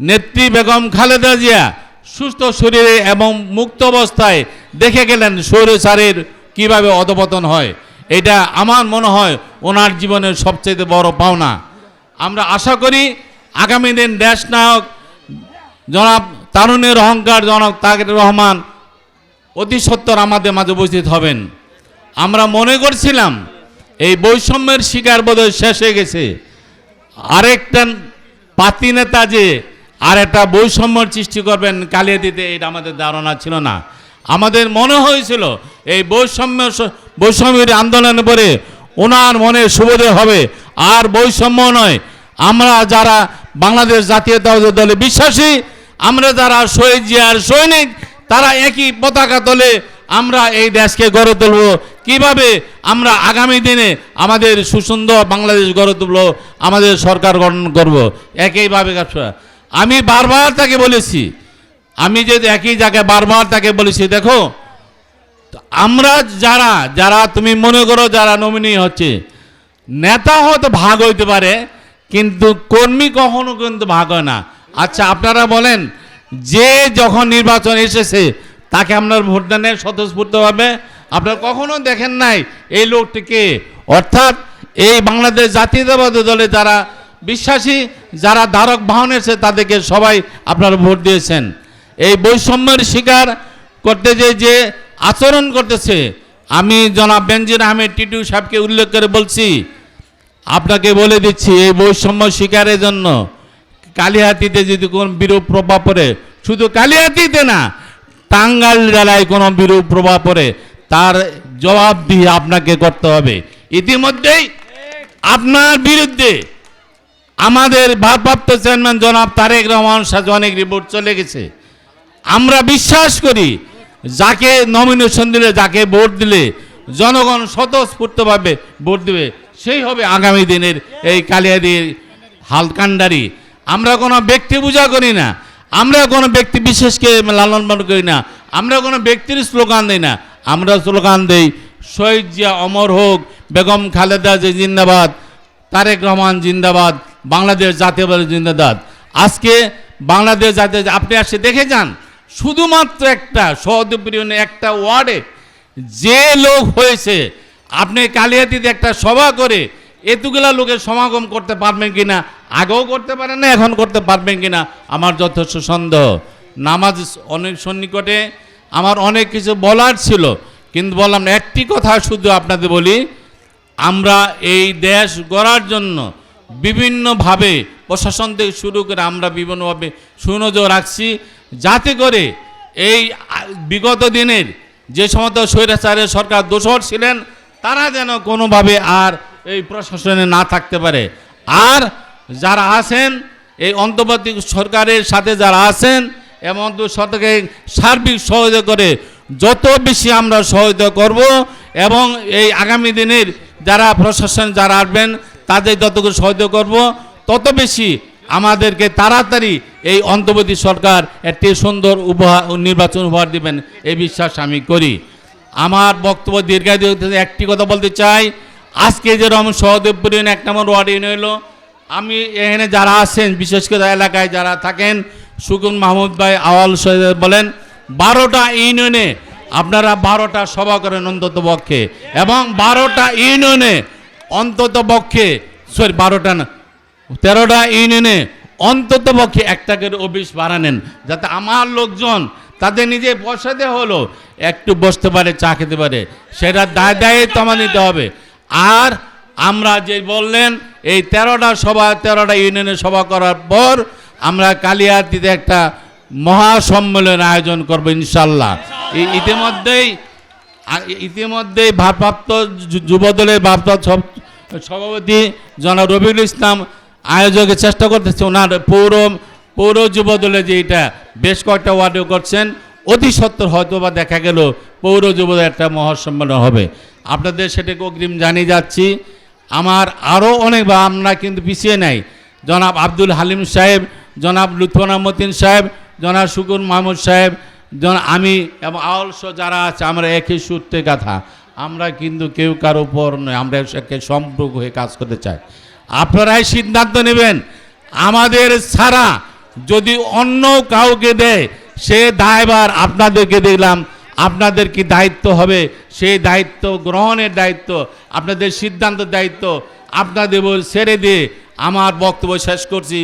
নেত্রী বেগম খালেদা জিয়া সুস্থ শরীরে এবং মুক্ত অবস্থায় দেখে গেলেন স্বৈরাচারের কীভাবে অধপতন হয়। এটা আমার মনে হয় ওনার জীবনের সবচেয়ে বড় পাওনা। আমরা আশা করি আগামী দিন দেশ নায়ক জনাব তারুণের অহংকার জনাব তাকের রহমান অতি সত্তর আমাদের মাঝে উপস্থিত হবেন। আমরা মনে করছিলাম এই বৈষম্যের শিকার বোধহয় শেষ হয়ে গেছে। আরেকটা পাতি নেতা যে আর একটা বৈষম্যর সৃষ্টি করবেন কালিয়ে দিতে, এটা আমাদের ধারণা ছিল না। আমাদের মনে হয়েছিল এই বৈষম্য বৈষম্যের আন্দোলনের পরে ওনার মনে সুবোধে হবে। আর বৈষম্য নয়, আমরা যারা বাংলাদেশ জাতীয়তাবাদী দলে বিশ্বাসী, আমরা যারা শহীদ জিয়ার সৈনিক, তারা একই পতাকা তোলে আমরা এই দেশকে গড়ে তুলব। কীভাবে? আমরা আগামী দিনে আমাদের সুসুন্দর বাংলাদেশ গড়ে তুলব, আমাদের সরকার গঠন করব। একইভাবে কাজ- আমি বারবার তাকে বলেছি। আমি যে একই জায়গায় বারবার তাকে বলেছি, দেখো আমরা যারা যারা তুমি মনে করো যারা নমিনি হচ্ছে, নেতা হয়তো ভাগ হইতে পারে, কিন্তু কর্মী কখনো কিন্তু ভাগ হয় না। আচ্ছা আপনারা বলেন, যে যখন নির্বাচন এসেছে, তাকে আপনার ভোট দেন স্বতঃস্ফূর্তভাবে আপনারা কখনো দেখেন নাই এই লোকটিকে? অর্থাৎ এই বাংলাদেশ জাতীয়তাবাদী দলে যারা বিশ্বাসী যারা ধারক বাহন এসে তাদেরকে সবাই আপনারা ভোট দিয়েছেন। এই বৈষম্যের শিকার করতে যে যে আচরণ করতেছে, আমি জনাব বেঞ্জির আহমেদ টিটু সাহেবকে উল্লেখ করে বলছি, আপনাকে বলে দিচ্ছি, এই বৈষম্য শিকারের জন্য কালিহাতিতে যদি কোন বিরূপ প্রভাব পড়ে, শুধু কালিহাতিতে না টাঙ্গাল জেলায় কোনো বিরূপ প্রভাব পড়ে, তার জবাব দিয়ে আপনাকে করতে হবে। ইতিমধ্যেই আপনার বিরুদ্ধে আমাদের ভারপ্রাপ্ত চেয়ারম্যান জনাব তারেক রহমান সাথে অনেক রিপোর্ট চলে গেছে। আমরা বিশ্বাস করি, যাকে নমিনেশন দিলে, যাকে ভোট দিলে, জনগণ স্বতঃস্ফূর্তভাবে ভোট দেবে, সেই হবে আগামী দিনের এই কালিয়াদির হালকান্ডারি। আমরা কোনো ব্যক্তি পূজা করি না, আমরা কোনো ব্যক্তি বিশেষকে লালন পালন করি না, আমরা কোনো ব্যক্তির স্লোগান দিই না। আমরা স্লোগান দেই, শহীদ জিয়া অমর হোক, বেগম খালেদা যে জিন্দাবাদ, তারেক রহমান জিন্দাবাদ বাংলাদেশ জাতীয়বাদী জিন্দাবাদ। আজকে বাংলাদেশ জাতীয় আপনি আসে দেখে যান শুধুমাত্র একটা সহদপ্রিয় একটা ওয়ার্ডে যে লোক হয়েছে আপনি কালিয়াতিতে একটা সভা করে এতগুলা লোকের সমাগম করতে পারবেন কিনা আগেও করতে পারেন না এখন করতে পারবেন কিনা আমার যথেষ্ট সন্দেহ। নামাজ অনেক সন্নিকটে আমার অনেক কিছু বলার ছিল কিন্তু বললাম না, একটি কথা শুধু আপনাদের বলি আমরা এই দেশ গড়ার জন্য বিভিন্নভাবে প্রশাসন থেকে শুরু করে আমরা বিভিন্নভাবে সুনজর রাখছি। যাতে করে এই বিগত দিনের যে সমস্ত স্বৈরাচারের সরকার দোষর ছিলেন, তারা যেন কোনোভাবে আর এই প্রশাসনে না থাকতে পারে। আর যারা আছেন, এই অন্তর্বর্তী সরকারের সাথে যারা আছেন, এবং শতকে সার্বিক সহযোগিতা করে যত বেশি আমরা সহযোগিতা করব, এবং এই আগামী দিনের যারা প্রশাসন যারা আসবেন তাদের যতটুকু সহযোগিতা করব, তত বেশি আমাদেরকে তাড়াতাড়ি এই অন্তর্বর্তী সরকার একটি সুন্দর উপহার নির্বাচন উপহার দিবেন, এই বিশ্বাস আমি করি। আমার বক্তব্য দীর্ঘায়িত একটি কথা বলতে চাই। আজকে যেরকম সহদেবপুর ইউনিয়ন এক নম্বর ওয়ার্ড ইউনিয়ন হলো আমি এখানে যারা আছেন, বিশেষ করে এলাকায় যারা থাকেন সুকুন মাহমুদ ভাই আওয়াল সৈয়দ বলেন, বারোটা ইউনিয়নে আপনারা বারোটা সভা করেন অন্তত পক্ষে এবং বারোটা ইউনিয়নে অন্তত পক্ষে, সরি, বারোটা না, তেরোটা ইউনিয়নে অন্তত পক্ষে একটা করে অফিস বাড়ানেন যাতে আমার লোকজন তাদের নিজে বসাতে হলো, একটু বসতে পারে, চা খেতে পারে, সেটা দায় দায়িত্ব আমার নিতে হবে। আর আমরা যে বললেন, এই তেরোটা সভা, তেরোটা ইউনিয়নে সভা করার পর আমরা কালিয়াতিতে একটা মহাসম্মেলন আয়োজন করব, ইনশাল্লাহ। ইতিমধ্যেই আর ইতিমধ্যেই ভারপ্রাপ্ত যুবদলের ভারপ্রাপ্ত সভ- সভাপতি জনাব রবিউল ইসলাম আয়োজকের চেষ্টা করতেছে ওনার পৌর পৌর যুবদলে যে এটা বেশ কয়েকটা ওয়ার্ডে করছেন। অতি সত্তর হয়তো বা দেখা গেল পৌর যুবদলের একটা মহাসম্মেলন হবে। আপনাদের সেটাকে অগ্রিম জানিয়ে যাচ্ছি। আমার আরও অনেক বা আমরা কিন্তু পিছিয়ে নাই। জনাব আব্দুল হালিম সাহেব, জনাব লুৎফনা সাহেব, জনাব সুকুন মাহমুদ সাহেব জন আমি এবং আওয়ালস যারা আছে, আমরা একই সূত্রে কথা আমরা কিন্তু কেউ কারও উপর নয়, আমরা একে সম্পর্ক হয়ে কাজ করতে চাই। আপনারাই সিদ্ধান্ত নেবেন। আমাদের ছাড়া যদি অন্য কাউকে দেয়, সে দায়ভার আপনাদেরকে দেখলাম, আপনাদের কি দায়িত্ব হবে? সেই দায়িত্ব গ্রহণের দায়িত্ব, আপনাদের সিদ্ধান্তের দায়িত্ব, আপনাদের ছেড়ে দিয়ে আমার বক্তব্য শেষ করছি।